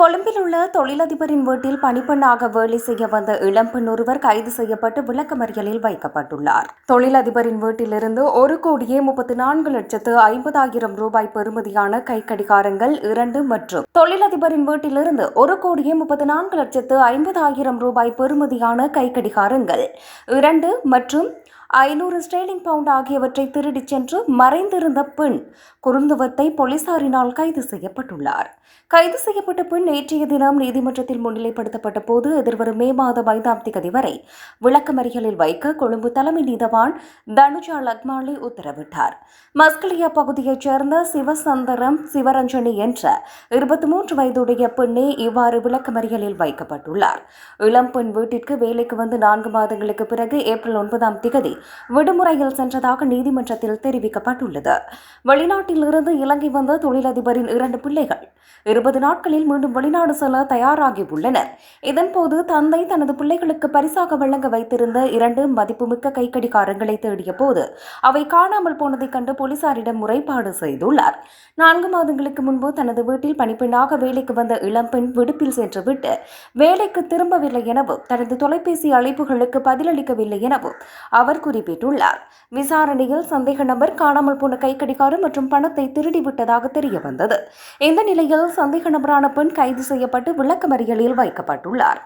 கொழும்பில் உள்ள தொழிலதிபரின் வீட்டில் பணிப்பெண்ணாக வேலை செய்ய வந்த இளம்பெண் ஒருவர் கைது செய்யப்பட்டு விளக்கமறியலில் வைக்கப்பட்டுள்ளார். தொழிலதிபரின் வீட்டிலிருந்து ஒரு கோடியே முப்பத்தி நான்கு லட்சத்து ஐம்பதாயிரம் ரூபாய் பெறுமதியான கைக்கடிகாரங்கள் இரண்டு மற்றும் தொழிலதிபரின் வீட்டிலிருந்து ஒரு கோடியே முப்பத்தி நான்கு லட்சத்து ஐம்பதாயிரம் ரூபாய் பெறுமதியான கைக்கடிகாரங்கள் இரண்டு மற்றும் ஐநூறு ஸ்டேலிங் பவுண்ட் ஆகியவற்றை திருடிச் சென்று மறைந்திருந்த பெண் குறுந்துவத்தை போலீசாரினால் கைது செய்யப்பட்டுள்ளார். கைது செய்யப்பட்ட பெண் நேற்றைய தினம் நீதிமன்றத்தில் முன்னிலைப்படுத்தப்பட்ட போது எதிர்வரும் மே மாதம் ஐந்தாம் தேதி வரை விளக்கமறியலில் வைக்க கொழும்பு தலைமை நீதவான் தனுஜா லக்மாலி உத்தரவிட்டார். மஸ்கலியா பகுதியைச் சேர்ந்த சிவசந்தரம் சிவரஞ்சனி என்ற இருபத்தி மூன்று வயதுடைய பெண்ணே இவ்வாறு விளக்கமறியலில் வைக்கப்பட்டுள்ளார். இளம் பெண் வீட்டிற்கு வேலைக்கு வந்து நான்கு மாதங்களுக்கு பிறகு ஏப்ரல் ஒன்பதாம் திகதி விடுமுறையில் சென்றதாக நீதிமன்றத்தில் தெரிவிக்கப்பட்டுள்ளது. வெளிநாட்டிலிருந்து இலங்கை வந்த தொழிலதிபரின் இரண்டு பிள்ளைகள் இருபது நாட்களில் மீண்டும் வெளிநாடு செல்ல தயாராகியுள்ளனர். இதன்போது தந்தை தனது பிள்ளைகளுக்கு பரிசாக வழங்க வைத்திருந்த இரண்டு மதிப்புமிக்க கைக்கடிகாரங்களை தேடிய போது அவை காணாமல் போனதைக் கண்டு போலீசாரிடம் முறைப்பாடு செய்துள்ளார். நான்கு மாதங்களுக்கு முன்பு தனது வீட்டில் பணிப்பெண்ணாக வேலைக்கு வந்த இளம்பெண் விடுப்பில் சென்றுவிட்டு வேலைக்கு திரும்பவில்லை எனவும் தனது தொலைபேசி அழைப்புகளுக்கு பதிலளிக்கவில்லை எனவும் அவர் குறிப்பிட்டுள்ளார். விசாரணையில் சந்தேக நபர் காணாமல் போன கைக்கடிகாரம் மற்றும் பணத்தை திருடிவிட்டதாக தெரிய வந்தது இந்த நிலையில் சந்தேக நபரான பெண் கைது செய்யப்பட்டு விளக்கமறியலில் வைக்கப்பட்டுள்ளார்.